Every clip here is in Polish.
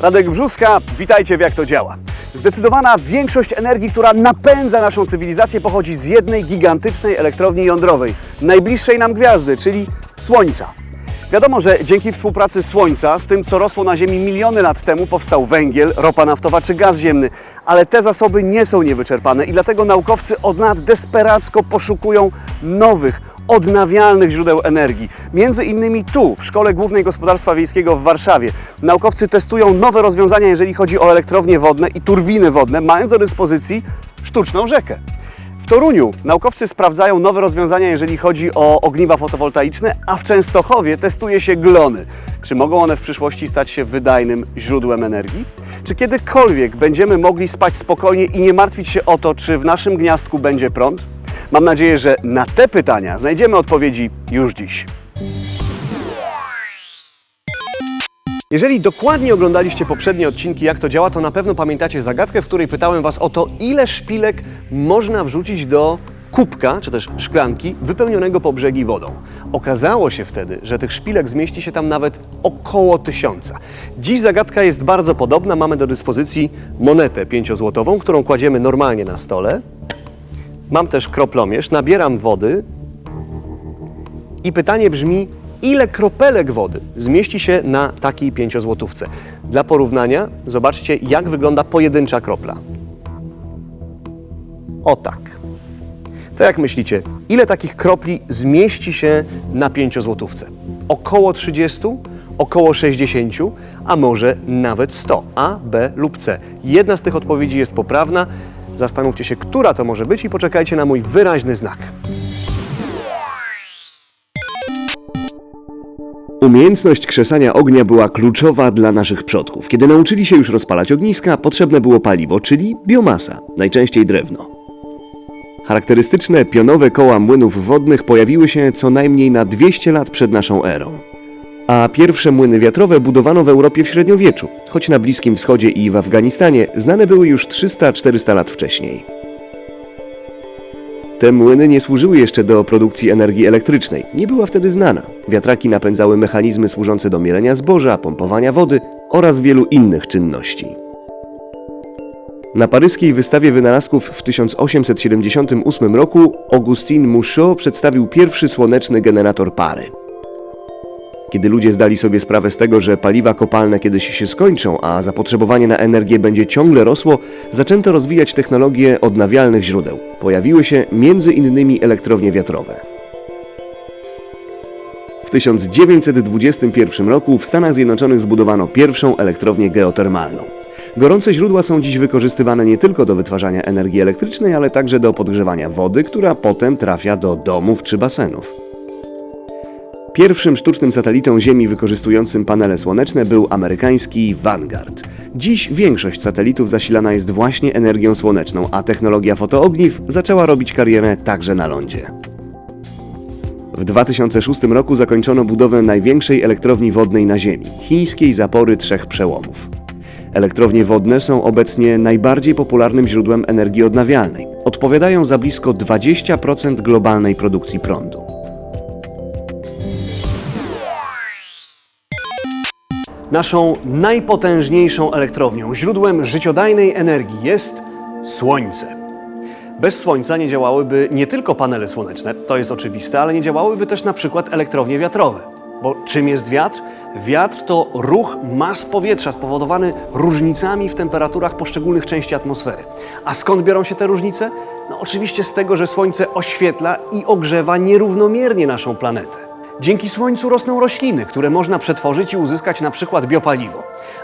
Radek Brzuska, witajcie w Jak to działa. Zdecydowana większość energii, która napędza naszą cywilizację, pochodzi z jednej gigantycznej elektrowni jądrowej, najbliższej nam gwiazdy, czyli Słońca. Wiadomo, że dzięki współpracy Słońca z tym, co rosło na Ziemi miliony lat temu, powstał węgiel, ropa naftowa czy gaz ziemny, ale te zasoby nie są niewyczerpane i dlatego naukowcy od lat desperacko poszukują nowych, odnawialnych źródeł energii. Między innymi tu, w Szkole Głównej Gospodarstwa Wiejskiego w Warszawie, naukowcy testują nowe rozwiązania, jeżeli chodzi o elektrownie wodne i turbiny wodne, mając do dyspozycji sztuczną rzekę. Toruniu naukowcy sprawdzają nowe rozwiązania, jeżeli chodzi o ogniwa fotowoltaiczne, a w Częstochowie testuje się glony. Czy mogą one w przyszłości stać się wydajnym źródłem energii? Czy kiedykolwiek będziemy mogli spać spokojnie i nie martwić się o to, czy w naszym gniazdku będzie prąd? Mam nadzieję, że na te pytania znajdziemy odpowiedzi już dziś. Jeżeli dokładnie oglądaliście poprzednie odcinki, jak to działa, to na pewno pamiętacie zagadkę, w której pytałem Was o to, ile szpilek można wrzucić do kubka, czy też szklanki, wypełnionego po brzegi wodą. Okazało się wtedy, że tych szpilek zmieści się tam nawet około tysiąca. Dziś zagadka jest bardzo podobna. Mamy do dyspozycji monetę pięciozłotową, którą kładziemy normalnie na stole. Mam też kroplomierz, nabieram wody, i pytanie brzmi, ile kropelek wody zmieści się na takiej pięciozłotówce? Dla porównania zobaczcie, jak wygląda pojedyncza kropla. O tak. To jak myślicie, ile takich kropli zmieści się na pięciozłotówce? Około 30, około 60, a może nawet 100. A, B lub C. Jedna z tych odpowiedzi jest poprawna. Zastanówcie się, która to może być i poczekajcie na mój wyraźny znak. Umiejętność krzesania ognia była kluczowa dla naszych przodków. Kiedy nauczyli się już rozpalać ogniska, potrzebne było paliwo, czyli biomasa, najczęściej drewno. Charakterystyczne pionowe koła młynów wodnych pojawiły się co najmniej na 200 lat przed naszą erą. A pierwsze młyny wiatrowe budowano w Europie w średniowieczu, choć na Bliskim Wschodzie i w Afganistanie znane były już 300-400 lat wcześniej. Te młyny nie służyły jeszcze do produkcji energii elektrycznej. Nie była wtedy znana. Wiatraki napędzały mechanizmy służące do mielenia zboża, pompowania wody oraz wielu innych czynności. Na paryskiej wystawie wynalazków w 1878 roku Augustin Mouchot przedstawił pierwszy słoneczny generator pary. Kiedy ludzie zdali sobie sprawę z tego, że paliwa kopalne kiedyś się skończą, a zapotrzebowanie na energię będzie ciągle rosło, zaczęto rozwijać technologie odnawialnych źródeł. Pojawiły się innymi elektrownie wiatrowe. W 1921 roku w Stanach Zjednoczonych zbudowano pierwszą elektrownię geotermalną. Gorące źródła są dziś wykorzystywane nie tylko do wytwarzania energii elektrycznej, ale także do podgrzewania wody, która potem trafia do domów czy basenów. Pierwszym sztucznym satelitą Ziemi wykorzystującym panele słoneczne był amerykański Vanguard. Dziś większość satelitów zasilana jest właśnie energią słoneczną, a technologia fotoogniw zaczęła robić karierę także na lądzie. W 2006 roku zakończono budowę największej elektrowni wodnej na Ziemi chińskiej zapory trzech przełomów. Elektrownie wodne są obecnie najbardziej popularnym źródłem energii odnawialnej. Odpowiadają za blisko 20% globalnej produkcji prądu. Naszą najpotężniejszą elektrownią, źródłem życiodajnej energii jest Słońce. Bez Słońca nie działałyby nie tylko panele słoneczne, to jest oczywiste, ale nie działałyby też na przykład elektrownie wiatrowe. Bo czym jest wiatr? Wiatr to ruch mas powietrza spowodowany różnicami w temperaturach poszczególnych części atmosfery. A skąd biorą się te różnice? No oczywiście z tego, że Słońce oświetla i ogrzewa nierównomiernie naszą planetę. Dzięki Słońcu rosną rośliny, które można przetworzyć i uzyskać na przykład biopaliwo.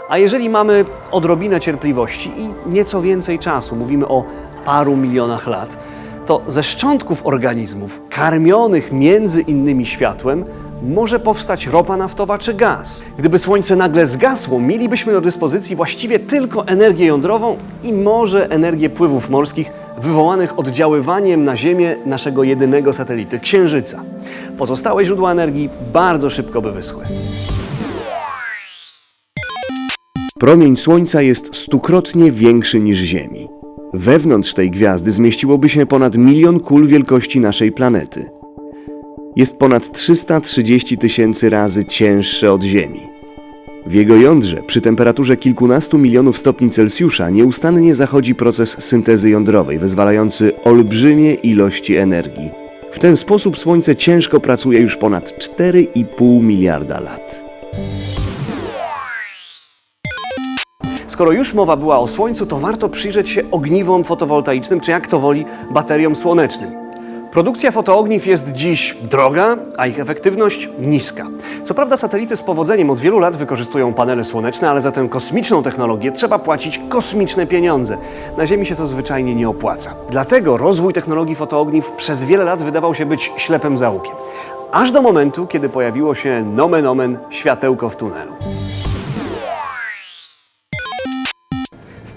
A jeżeli mamy odrobinę cierpliwości i nieco więcej czasu, mówimy o paru milionach lat, to ze szczątków organizmów karmionych między innymi światłem może powstać ropa naftowa czy gaz. Gdyby Słońce nagle zgasło, mielibyśmy do dyspozycji właściwie tylko energię jądrową i może energię pływów morskich wywołanych oddziaływaniem na Ziemię naszego jedynego satelity Księżyca. Pozostałe źródła energii bardzo szybko by wyschły. Promień Słońca jest stukrotnie większy niż Ziemi. Wewnątrz tej gwiazdy zmieściłoby się ponad milion kul wielkości naszej planety. Jest ponad 330 tysięcy razy cięższe od Ziemi. W jego jądrze, przy temperaturze kilkunastu milionów stopni Celsjusza, nieustannie zachodzi proces syntezy jądrowej, wyzwalający olbrzymie ilości energii. W ten sposób Słońce ciężko pracuje już ponad 4,5 miliarda lat. Skoro już mowa była o Słońcu, to warto przyjrzeć się ogniwom fotowoltaicznym, czy jak to woli, bateriom słonecznym. Produkcja fotoogniw jest dziś droga, a ich efektywność niska. Co prawda satelity z powodzeniem od wielu lat wykorzystują panele słoneczne, ale za tę kosmiczną technologię trzeba płacić kosmiczne pieniądze. Na Ziemi się to zwyczajnie nie opłaca. Dlatego rozwój technologii fotoogniw przez wiele lat wydawał się być ślepym zaułkiem. Aż do momentu, kiedy pojawiło się nomen omen światełko w tunelu.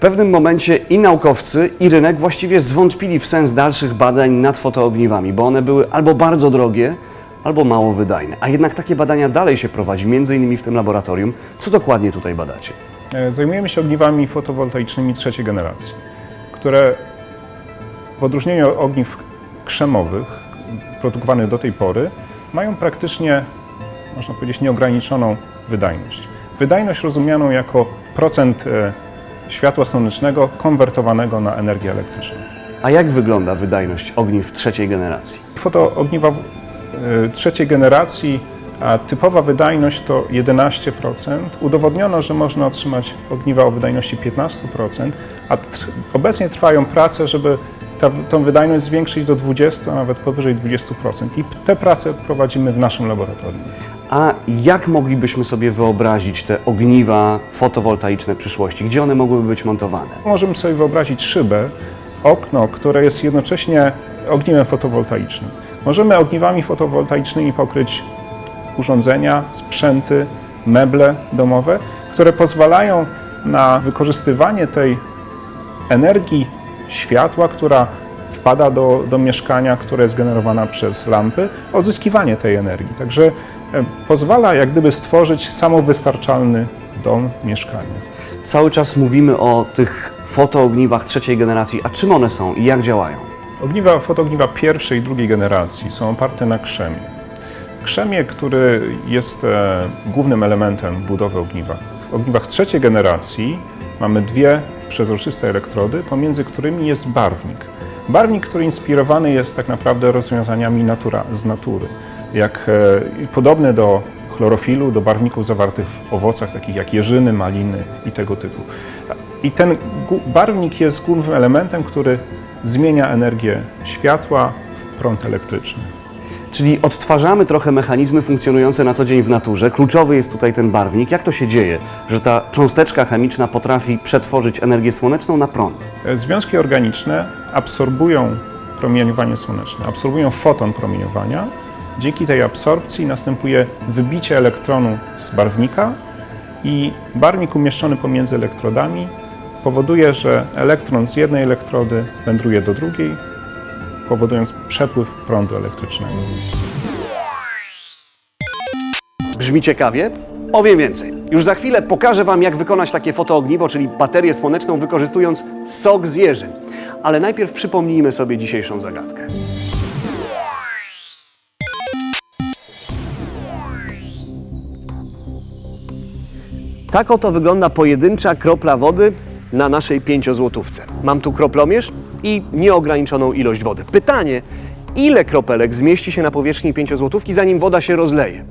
Pewnym momencie i naukowcy, i rynek właściwie zwątpili w sens dalszych badań nad fotoogniwami, bo one były albo bardzo drogie, albo mało wydajne. A jednak takie badania dalej się prowadzi, między innymi w tym laboratorium. Co dokładnie tutaj badacie? E, Zajmujemy się ogniwami fotowoltaicznymi trzeciej generacji, które w odróżnieniu od ogniw krzemowych produkowanych do tej pory mają praktycznie, można powiedzieć, nieograniczoną wydajność. Wydajność rozumianą jako procent e, światła słonecznego konwertowanego na energię elektryczną. A jak wygląda wydajność ogniw trzeciej generacji? Fotoogniwa e, trzeciej generacji, a typowa wydajność to 11%. Udowodniono, że można otrzymać ogniwa o wydajności 15%, a tr- obecnie trwają prace, żeby ta, tą wydajność zwiększyć do 20, a nawet powyżej 20%. I te prace prowadzimy w naszym laboratorium. A jak moglibyśmy sobie wyobrazić te ogniwa fotowoltaiczne przyszłości? Gdzie one mogłyby być montowane? Możemy sobie wyobrazić szybę, okno, które jest jednocześnie ogniwem fotowoltaicznym. Możemy ogniwami fotowoltaicznymi pokryć urządzenia, sprzęty, meble domowe, które pozwalają na wykorzystywanie tej energii światła, która wpada do, do mieszkania, które jest generowana przez lampy, odzyskiwanie tej energii. Także pozwala jak gdyby stworzyć samowystarczalny dom, mieszkanie. Cały czas mówimy o tych fotoogniwach trzeciej generacji. A czym one są i jak działają? Ogniwa, fotoogniwa pierwszej i drugiej generacji są oparte na krzemie. Krzemie, który jest e, głównym elementem budowy ogniwa. W ogniwach trzeciej generacji mamy dwie przezroczyste elektrody, pomiędzy którymi jest barwnik. Barwnik, który inspirowany jest tak naprawdę rozwiązaniami natura, z natury, jak e, podobny do chlorofilu, do barwników zawartych w owocach, takich jak jeżyny, maliny i tego typu. I ten barwnik jest głównym elementem, który zmienia energię światła w prąd elektryczny. Czyli odtwarzamy trochę mechanizmy funkcjonujące na co dzień w naturze. Kluczowy jest tutaj ten barwnik. Jak to się dzieje, że ta cząsteczka chemiczna potrafi przetworzyć energię słoneczną na prąd? E, Związki organiczne absorbują promieniowanie słoneczne, absorbują foton promieniowania. Dzięki tej absorpcji następuje wybicie elektronu z barwnika i barwnik umieszczony pomiędzy elektrodami powoduje, że elektron z jednej elektrody wędruje do drugiej, powodując przepływ prądu elektrycznego. Brzmi ciekawie? Powiem więcej. Już za chwilę pokażę Wam, jak wykonać takie fotoogniwo, czyli baterię słoneczną, wykorzystując sok z jeżyn. Ale najpierw przypomnijmy sobie dzisiejszą zagadkę. Tak oto wygląda pojedyncza kropla wody na naszej pięciozłotówce. Mam tu kroplomierz i nieograniczoną ilość wody. Pytanie, ile kropelek zmieści się na powierzchni pięciozłotówki, zanim woda się rozleje?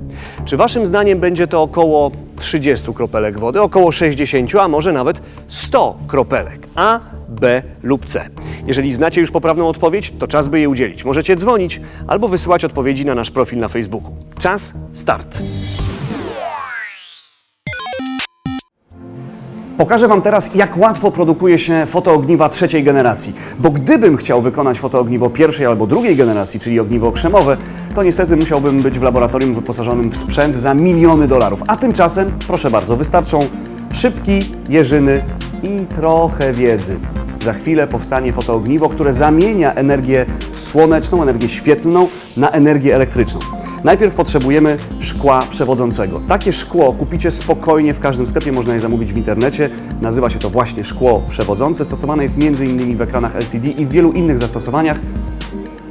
Czy Waszym zdaniem będzie to około 30 kropelek wody, około 60, a może nawet 100 kropelek? A, B lub C. Jeżeli znacie już poprawną odpowiedź, to czas by je udzielić. Możecie dzwonić albo wysyłać odpowiedzi na nasz profil na Facebooku. Czas, start. Pokażę Wam teraz, jak łatwo produkuje się fotoogniwa trzeciej generacji. Bo gdybym chciał wykonać fotoogniwo pierwszej albo drugiej generacji, czyli ogniwo krzemowe, to niestety musiałbym być w laboratorium wyposażonym w sprzęt za miliony dolarów. A tymczasem, proszę bardzo, wystarczą szybki, jeżyny i trochę wiedzy. Za chwilę powstanie fotoogniwo, które zamienia energię słoneczną, energię świetlną na energię elektryczną. Najpierw potrzebujemy szkła przewodzącego. Takie szkło kupicie spokojnie w każdym sklepie, można je zamówić w internecie. Nazywa się to właśnie szkło przewodzące. Stosowane jest m.in. w ekranach LCD i w wielu innych zastosowaniach.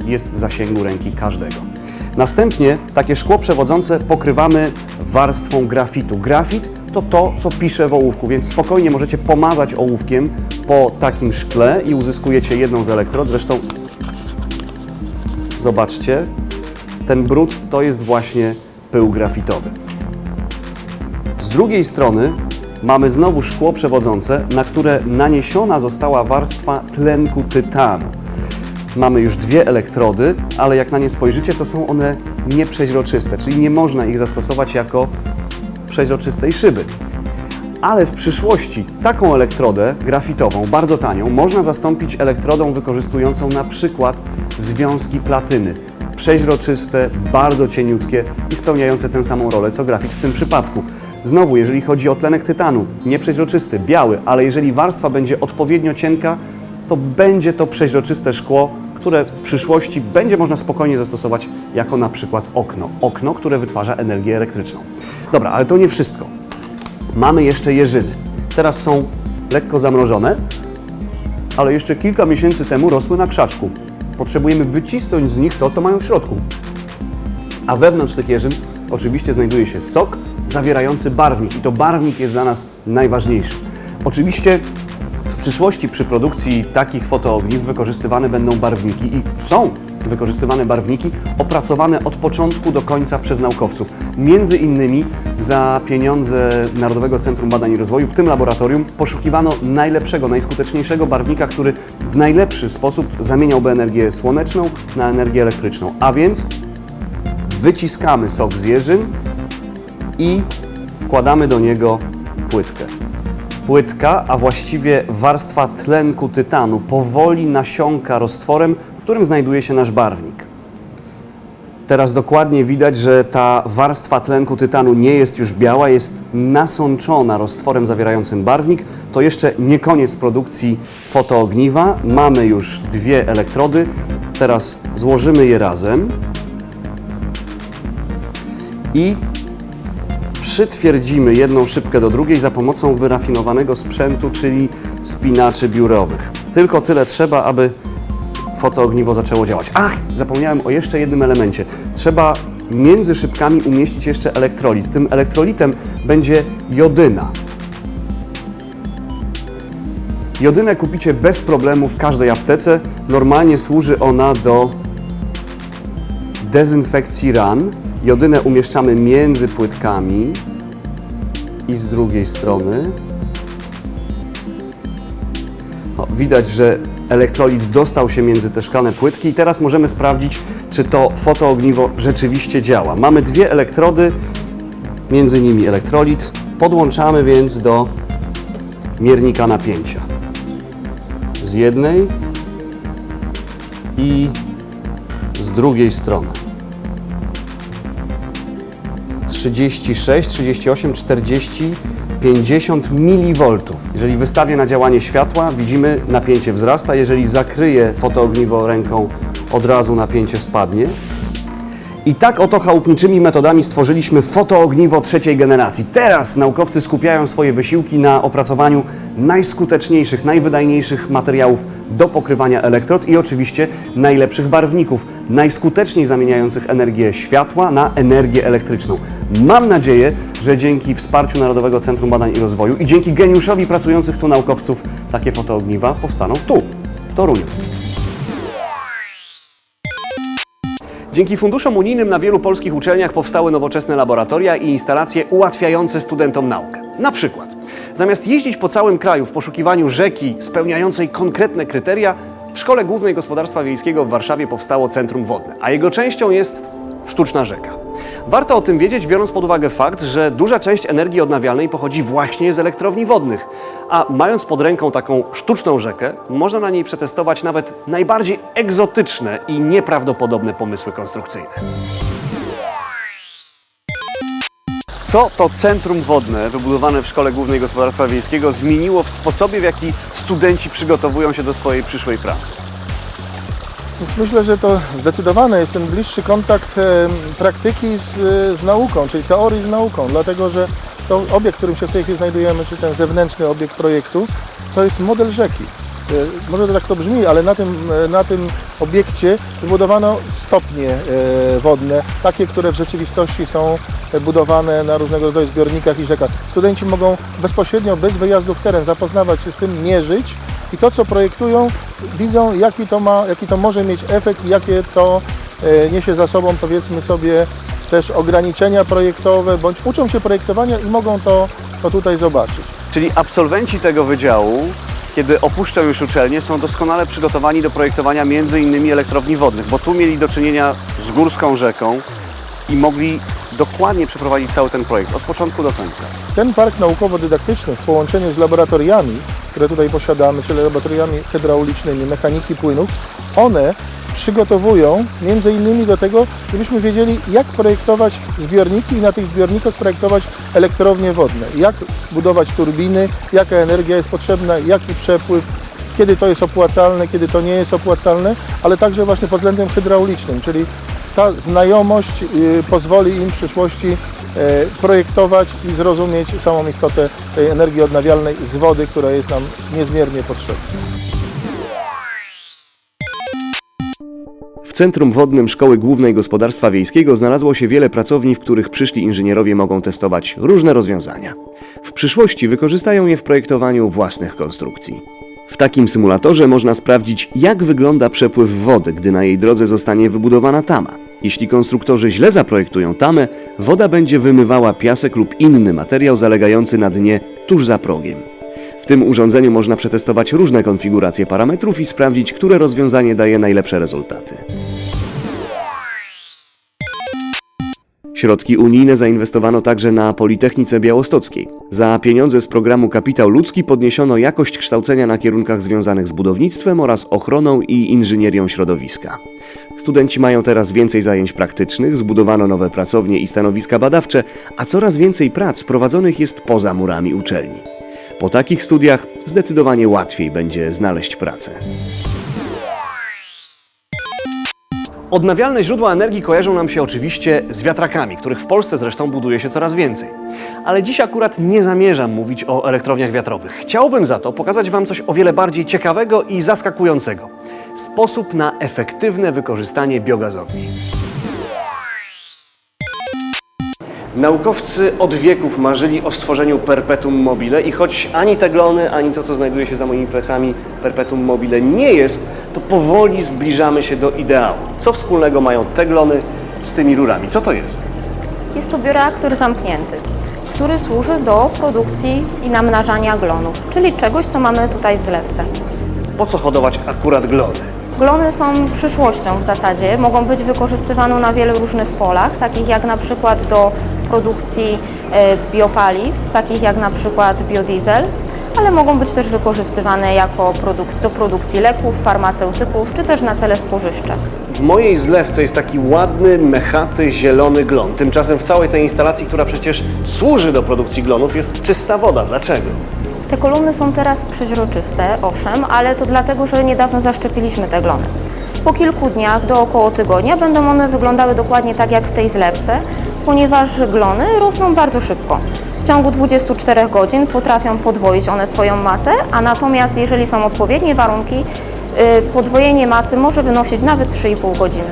Jest w zasięgu ręki każdego. Następnie takie szkło przewodzące pokrywamy warstwą grafitu. Grafit to to, co pisze w ołówku, więc spokojnie możecie pomazać ołówkiem po takim szkle i uzyskujecie jedną z elektrod. Zresztą zobaczcie, ten brud to jest właśnie pył grafitowy. Z drugiej strony mamy znowu szkło przewodzące, na które naniesiona została warstwa tlenku tytanu. Mamy już dwie elektrody, ale jak na nie spojrzycie, to są one nieprzeźroczyste, czyli nie można ich zastosować jako przeźroczystej szyby. Ale w przyszłości taką elektrodę grafitową, bardzo tanią, można zastąpić elektrodą wykorzystującą na przykład związki platyny. Przeźroczyste, bardzo cieniutkie i spełniające tę samą rolę co grafit w tym przypadku. Znowu, jeżeli chodzi o tlenek tytanu, nieprzeźroczysty, biały, ale jeżeli warstwa będzie odpowiednio cienka, to będzie to przeźroczyste szkło, które w przyszłości będzie można spokojnie zastosować jako na przykład okno. Okno, które wytwarza energię elektryczną. Dobra, ale to nie wszystko. Mamy jeszcze jeżyny. Teraz są lekko zamrożone, ale jeszcze kilka miesięcy temu rosły na krzaczku. Potrzebujemy wycisnąć z nich to, co mają w środku. A wewnątrz tych jeżyn oczywiście znajduje się sok zawierający barwnik i to barwnik jest dla nas najważniejszy. Oczywiście w przyszłości przy produkcji takich fotoogniw wykorzystywane będą barwniki i są wykorzystywane barwniki opracowane od początku do końca przez naukowców. Między innymi za pieniądze Narodowego Centrum Badań i Rozwoju w tym laboratorium poszukiwano najlepszego, najskuteczniejszego barwnika, który w najlepszy sposób zamieniałby energię słoneczną na energię elektryczną. A więc wyciskamy sok z jeżyn i wkładamy do niego płytkę. Płytka, a właściwie warstwa tlenku tytanu, powoli nasiąka roztworem, w którym znajduje się nasz barwnik. Teraz dokładnie widać, że ta warstwa tlenku tytanu nie jest już biała, jest nasączona roztworem zawierającym barwnik. To jeszcze nie koniec produkcji fotoogniwa. Mamy już dwie elektrody. Teraz złożymy je razem i przytwierdzimy jedną szybkę do drugiej za pomocą wyrafinowanego sprzętu, czyli spinaczy biurowych. Tylko tyle trzeba, aby fotoogniwo zaczęło działać. Ach, zapomniałem o jeszcze jednym elemencie. Trzeba między szybkami umieścić jeszcze elektrolit. Tym elektrolitem będzie jodyna. Jodynę kupicie bez problemu w każdej aptece. Normalnie służy ona do dezynfekcji ran. Jodynę umieszczamy między płytkami i z drugiej strony. O, widać, że elektrolit dostał się między te szklane płytki i teraz możemy sprawdzić, czy to fotoogniwo rzeczywiście działa. Mamy dwie elektrody, między nimi elektrolit. Podłączamy więc do miernika napięcia. Z jednej i z drugiej strony. 36, 38, 40, 50 mV. Jeżeli wystawię na działanie światła, widzimy napięcie wzrasta. Jeżeli zakryję fotoogniwo ręką, od razu napięcie spadnie. I tak oto chałupniczymi metodami stworzyliśmy fotoogniwo trzeciej generacji. Teraz naukowcy skupiają swoje wysiłki na opracowaniu najskuteczniejszych, najwydajniejszych materiałów do pokrywania elektrod i oczywiście najlepszych barwników, najskuteczniej zamieniających energię światła na energię elektryczną. Mam nadzieję, że dzięki wsparciu Narodowego Centrum Badań i Rozwoju i dzięki geniuszowi pracujących tu naukowców takie fotoogniwa powstaną tu, w Toruniu. Dzięki funduszom unijnym na wielu polskich uczelniach powstały nowoczesne laboratoria i instalacje ułatwiające studentom naukę. Na przykład, zamiast jeździć po całym kraju w poszukiwaniu rzeki spełniającej konkretne kryteria, w Szkole Głównej Gospodarstwa Wiejskiego w Warszawie powstało Centrum Wodne, a jego częścią jest sztuczna rzeka. Warto o tym wiedzieć, biorąc pod uwagę fakt, że duża część energii odnawialnej pochodzi właśnie z elektrowni wodnych, a mając pod ręką taką sztuczną rzekę, można na niej przetestować nawet najbardziej egzotyczne i nieprawdopodobne pomysły konstrukcyjne. Co to centrum wodne wybudowane w Szkole Głównej Gospodarstwa Wiejskiego zmieniło w sposobie, w jaki studenci przygotowują się do swojej przyszłej pracy? Więc myślę, że to zdecydowane jest ten bliższy kontakt e, praktyki z, z nauką, czyli teorii z nauką, dlatego że to obiekt, w którym się w tej chwili znajdujemy, czy ten zewnętrzny obiekt projektu, to jest model rzeki. e, może to tak to brzmi, ale na tym, e, na tym obiekcie wybudowano stopnie wodne, takie, które w rzeczywistości są budowane na różnego rodzaju zbiornikach i rzekach. Studenci mogą bezpośrednio, bez wyjazdu w teren, zapoznawać się z tym, mierzyć i to, co projektują, widzą, jaki to, ma, jaki to może mieć efekt i jakie to e, niesie za sobą, powiedzmy sobie, też ograniczenia projektowe, bądź uczą się projektowania i mogą to, to tutaj zobaczyć. Czyli absolwenci tego wydziału, kiedy opuszczą już uczelnię, są doskonale przygotowani do projektowania między innymi elektrowni wodnych, bo tu mieli do czynienia z górską rzeką i mogli dokładnie przeprowadzić cały ten projekt od początku do końca. Ten park naukowo-dydaktyczny w połączeniu z laboratoriami, które tutaj posiadamy, czyli laboratoriami hydraulicznymi, mechaniki płynów, one przygotowują między innymi do tego, żebyśmy wiedzieli, jak projektować zbiorniki i na tych zbiornikach projektować elektrownie wodne, jak budować turbiny, jaka energia jest potrzebna, jaki przepływ, kiedy to jest opłacalne, kiedy to nie jest opłacalne, ale także właśnie pod względem hydraulicznym, czyli ta znajomość y, pozwoli im w przyszłości e, projektować i zrozumieć samą istotę tej energii odnawialnej z wody, która jest nam niezmiernie potrzebna. W Centrum Wodnym Szkoły Głównej Gospodarstwa Wiejskiego znalazło się wiele pracowni, w których przyszli inżynierowie mogą testować różne rozwiązania. W przyszłości wykorzystają je w projektowaniu własnych konstrukcji. Takim symulatorze można sprawdzić, jak wygląda przepływ wody, gdy na jej drodze zostanie wybudowana tama. Jeśli konstruktorzy źle zaprojektują tamę, woda będzie wymywała piasek lub inny materiał zalegający na dnie tuż za progiem. W tym urządzeniu można przetestować różne konfiguracje parametrów i sprawdzić, które rozwiązanie daje najlepsze rezultaty. Środki unijne zainwestowano także na Politechnice Białostockiej. Za pieniądze z programu Kapitał Ludzki podniesiono jakość kształcenia na kierunkach związanych z budownictwem oraz ochroną i inżynierią środowiska. Studenci mają teraz więcej zajęć praktycznych, zbudowano nowe pracownie i stanowiska badawcze, a coraz więcej prac prowadzonych jest poza murami uczelni. Po takich studiach zdecydowanie łatwiej będzie znaleźć pracę. Odnawialne źródła energii kojarzą nam się oczywiście z wiatrakami, których w Polsce zresztą buduje się coraz więcej. Ale dziś akurat nie zamierzam mówić o elektrowniach wiatrowych. Chciałbym za to pokazać Wam coś o wiele bardziej ciekawego i zaskakującego. Sposób na efektywne wykorzystanie biogazowni. Naukowcy od wieków marzyli o stworzeniu perpetuum mobile i choć ani te glony, ani to, co znajduje się za moimi plecami, perpetuum mobile nie jest, to powoli zbliżamy się do ideału. Co wspólnego mają te glony z tymi rurami? Co to jest? Jest to bioreaktor zamknięty, który służy do produkcji i namnażania glonów, czyli czegoś, co mamy tutaj w zlewce. Po co hodować akurat glony? Glony są przyszłością w zasadzie, mogą być wykorzystywane na wielu różnych polach, takich jak na przykład do produkcji e, biopaliw, takich jak na przykład biodiesel, ale mogą być też wykorzystywane jako produkt, do produkcji leków, farmaceutyków, czy też na cele spożywcze. W mojej zlewce jest taki ładny, mechaty, zielony glon. Tymczasem w całej tej instalacji, która przecież służy do produkcji glonów, jest czysta woda. Dlaczego? Te kolumny są teraz przeźroczyste, owszem, ale to dlatego, że niedawno zaszczepiliśmy te glony. Po kilku dniach, do około tygodnia, będą one wyglądały dokładnie tak jak w tej zlewce, ponieważ glony rosną bardzo szybko. W ciągu 24 godzin potrafią podwoić one swoją masę, a natomiast jeżeli są odpowiednie warunki, y, podwojenie masy może wynosić nawet 3,5 godziny.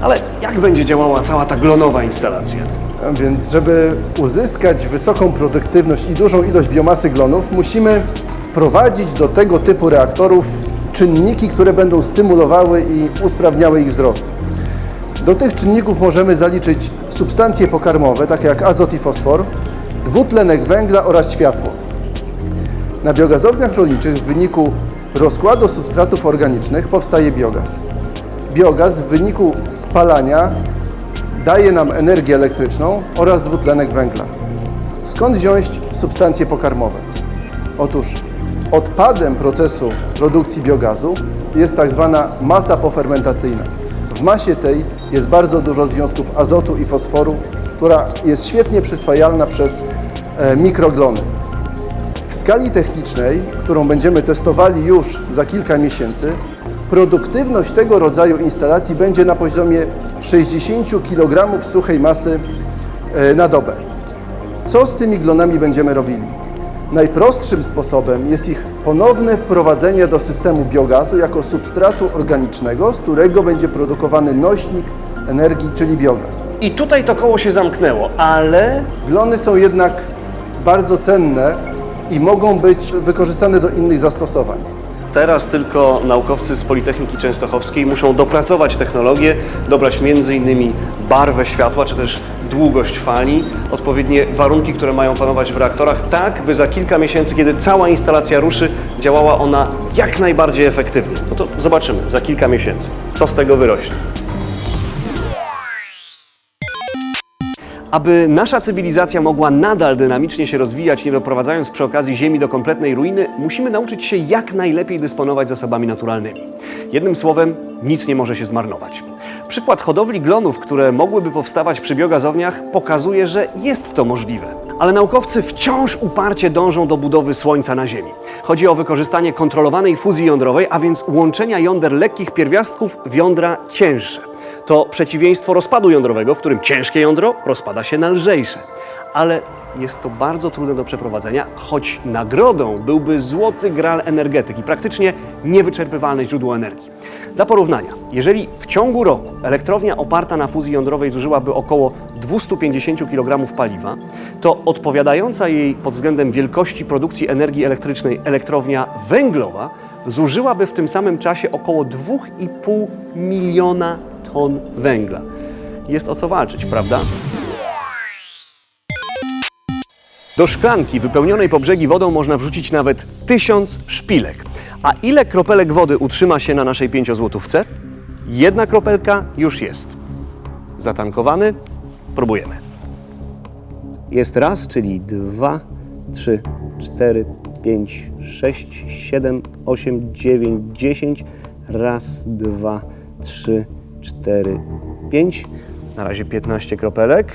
Ale jak będzie działała cała ta glonowa instalacja? A Więc, żeby uzyskać wysoką produktywność i dużą ilość biomasy glonów, musimy wprowadzić do tego typu reaktorów czynniki, które będą stymulowały i usprawniały ich wzrost. Do tych czynników możemy zaliczyć substancje pokarmowe, takie jak azot i fosfor, dwutlenek węgla oraz światło. Na biogazowniach rolniczych w wyniku rozkładu substratów organicznych powstaje biogaz. Biogaz w wyniku spalania daje nam energię elektryczną oraz dwutlenek węgla. Skąd wziąć substancje pokarmowe? Otóż odpadem procesu produkcji biogazu jest tak zwana masa pofermentacyjna. W masie tej jest bardzo dużo związków azotu i fosforu, która jest świetnie przyswajalna przez e, mikroglony. W skali technicznej, którą będziemy testowali już za kilka miesięcy, produktywność tego rodzaju instalacji będzie na poziomie 60 kg suchej masy e, na dobę. Co z tymi glonami będziemy robili? Najprostszym sposobem jest ich ponowne wprowadzenie do systemu biogazu jako substratu organicznego, z którego będzie produkowany nośnik energii, czyli biogaz. I tutaj to koło się zamknęło, ale Glony są jednak bardzo cenne i mogą być wykorzystane do innych zastosowań. Teraz tylko naukowcy z Politechniki Częstochowskiej muszą dopracować technologię, dobrać m.in. barwę światła, czy też długość fali, odpowiednie warunki, które mają panować w reaktorach, tak by za kilka miesięcy, kiedy cała instalacja ruszy, działała ona jak najbardziej efektywnie. No to zobaczymy za kilka miesięcy, co z tego wyrośnie. Aby nasza cywilizacja mogła nadal dynamicznie się rozwijać, nie doprowadzając przy okazji Ziemi do kompletnej ruiny, musimy nauczyć się jak najlepiej dysponować zasobami naturalnymi. Jednym słowem, nic nie może się zmarnować. Przykład hodowli glonów, które mogłyby powstawać przy biogazowniach, pokazuje, że jest to możliwe. Ale naukowcy wciąż uparcie dążą do budowy Słońca na Ziemi. Chodzi o wykorzystanie kontrolowanej fuzji jądrowej, a więc łączenia jąder lekkich pierwiastków w jądra cięższe. To przeciwieństwo rozpadu jądrowego, w którym ciężkie jądro rozpada się na lżejsze. Ale jest to bardzo trudne do przeprowadzenia, choć nagrodą byłby złoty gral energetyki, praktycznie niewyczerpywalne źródło energii. Dla porównania, jeżeli w ciągu roku elektrownia oparta na fuzji jądrowej zużyłaby około 250 kg paliwa, to odpowiadająca jej pod względem wielkości produkcji energii elektrycznej elektrownia węglowa zużyłaby w tym samym czasie około 2,5 miliona ton węgla. Jest o co walczyć, prawda? Do szklanki wypełnionej po brzegi wodą można wrzucić nawet tysiąc szpilek. A ile kropelek wody utrzyma się na naszej pięciozłotówce? Jedna kropelka już jest. Zatankowany? Próbujemy. Jest raz, czyli dwa, trzy, cztery, pięć, sześć, siedem, osiem, dziewięć, dziesięć. Raz, dwa, trzy, cztery, pięć. Na razie 15 kropelek.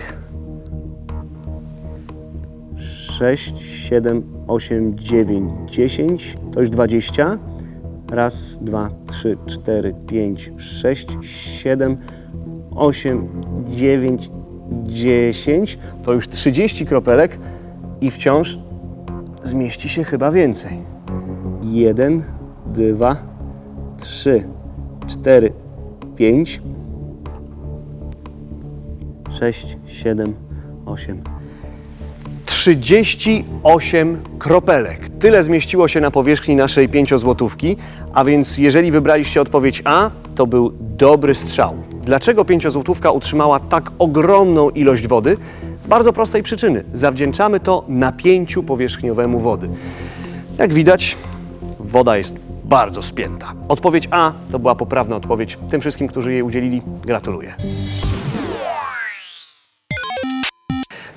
6, 7, 8, 9, 10. To już 20. Raz, dwa, trzy, cztery, pięć, sześć, siedem, osiem, dziewięć, dziesięć. To już 30 kropelek i wciąż zmieści się chyba więcej. Jeden, dwa, trzy, cztery, pięć, sześć, siedem, osiem, 38 kropelek. Tyle zmieściło się na powierzchni naszej pięciozłotówki, a więc jeżeli wybraliście odpowiedź A, to był dobry strzał. Dlaczego pięciozłotówka utrzymała tak ogromną ilość wody? Z bardzo prostej przyczyny. Zawdzięczamy to napięciu powierzchniowemu wody. Jak widać, woda jest bardzo spięta. Odpowiedź A to była poprawna odpowiedź. Tym wszystkim, którzy jej udzielili, gratuluję.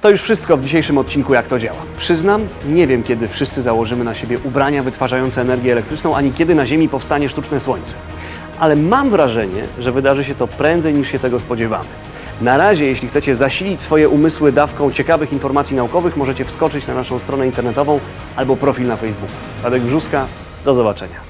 To już wszystko w dzisiejszym odcinku Jak to działa. Przyznam, nie wiem kiedy wszyscy założymy na siebie ubrania wytwarzające energię elektryczną, ani kiedy na Ziemi powstanie sztuczne słońce. Ale mam wrażenie, że wydarzy się to prędzej niż się tego spodziewamy. Na razie, jeśli chcecie zasilić swoje umysły dawką ciekawych informacji naukowych, możecie wskoczyć na naszą stronę internetową albo profil na Facebooku. Radek Brzuska, do zobaczenia.